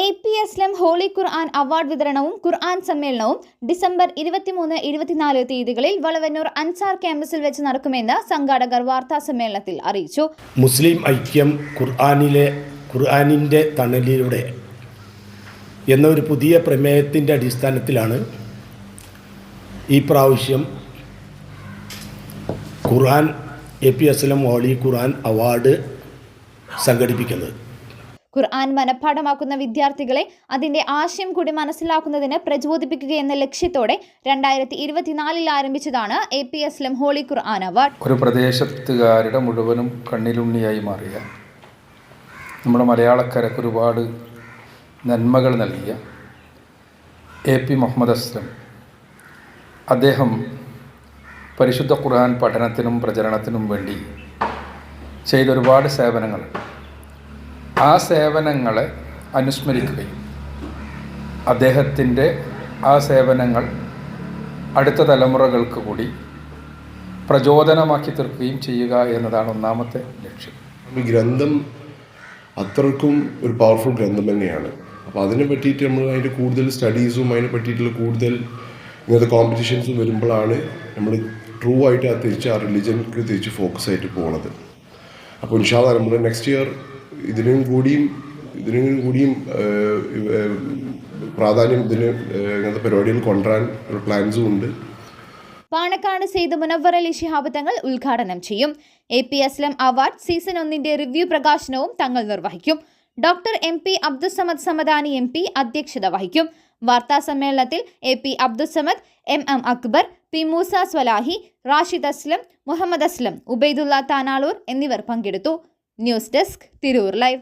A P Aslam holy Quran award വിതരണവും ഖുർആൻ സമ്മേളനവും December ഇരുപത്തിമൂന്ന് ഇരുപത്തിനാല് തീയതികളിൽ വളവന്നൂർ അൻസാർ ക്യാമ്പസിൽ വെച്ച് നടക്കുമെന്ന് സംഘാടകർ വാർത്താ സമ്മേളനത്തിൽ അറിയിച്ചു. മുസ്ലിം ഐക്യം ഖുർആാനിലെ ഖുർആാനിന്റെ തണലിലൂടെ എന്ന ഒരു പുതിയ പ്രമേയത്തിന്റെ അടിസ്ഥാനത്തിലാണ് ഈ പ്രാവശ്യം Quran A P Aslam holy Quran award സംഘടിപ്പിക്കുന്നത്. ഖുർആൻ മനഃപ്പാഠമാക്കുന്ന വിദ്യാർത്ഥികളെ അതിന്റെ ആശയം കൂടി മനസ്സിലാക്കുന്നതിന് പ്രചോദിപ്പിക്കുക എന്ന ലക്ഷ്യത്തോടെ രണ്ടായിരത്തി ഇരുപത്തിനാലിൽ ആരംഭിച്ചതാണ് A P Aslam holy Quran award. ഒരു പ്രദേശത്തുകാരുടെ മുഴുവനും കണ്ണിലുണ്ണിയായി മാറിയ നമ്മുടെ മലയാളക്കരക്ക് ഒരുപാട് നന്മകൾ നൽകിയ എ പി മുഹമ്മദ് അസ്ലം. അദ്ദേഹം പരിശുദ്ധ ഖുർആൻ പഠനത്തിനും പ്രചരണത്തിനും വേണ്ടി ചെയ്ത ഒരുപാട് സേവനങ്ങൾ. ആ സേവനങ്ങളെ അനുസ്മരിക്കുകയും അദ്ദേഹത്തിന്റെ ആ സേവനങ്ങൾ അടുത്ത തലമുറകൾക്ക് കൂടി പ്രചോദനമാക്കി തീർക്കുകയും ചെയ്യുക എന്നതാണ് ഒന്നാമത്തെ ലക്ഷ്യം. ഈ ഗ്രന്ഥം അത്രക്കും ഒരു പവർഫുൾ ഗ്രന്ഥം തന്നെയാണ്. അപ്പോൾ അതിനെ പറ്റിയിട്ട് നമ്മൾ അതിന്റെ കൂടുതൽ സ്റ്റഡീസും അതിനെ പറ്റിയിട്ടുള്ള കൂടുതൽ ഇങ്ങനത്തെ കോമ്പറ്റീഷൻസും വരുമ്പോഴാണ് നമ്മൾ ട്രൂ ആയിട്ട് ആ തിരിച്ച് ആ റിലിജൻക്ക് തിരിച്ച് ഫോക്കസ് ആയിട്ട് പോകുന്നത് അപ്പോൾ ഇൻഷാല്ല നമ്മൾ നെക്സ്റ്റ് ഇയർ ഇതിനും കൂടിയും ഇതിനും കൂടിയും പ്രാധാന്യം ഇതിന് ഇങ്ങനത്തെ പരിപാടികൾ കൊണ്ടുവരാൻ പ്ലാൻസും ഉണ്ട്. പാണക്കാട് സെയ്ദ് മുനവർ അലി ശിഹാബ് തങ്ങൾ ഉദ്ഘാടനം ചെയ്യും. A P Aslam award season ഒന്നിന്റെ റിവ്യൂ പ്രകാശനവും തങ്ങൾ നിർവഹിക്കും. Doctor M P Abdussamad Samadani M P അധ്യക്ഷത വഹിക്കും. വാർത്താ സമ്മേളനത്തിൽ A P Abdussamad M M Akbar P Moosa Swalahi Rashid Aslam Muhammad Aslam Ubaidulla Thanalur എന്നിവർ പങ്കെടുത്തു. News desk Tirur live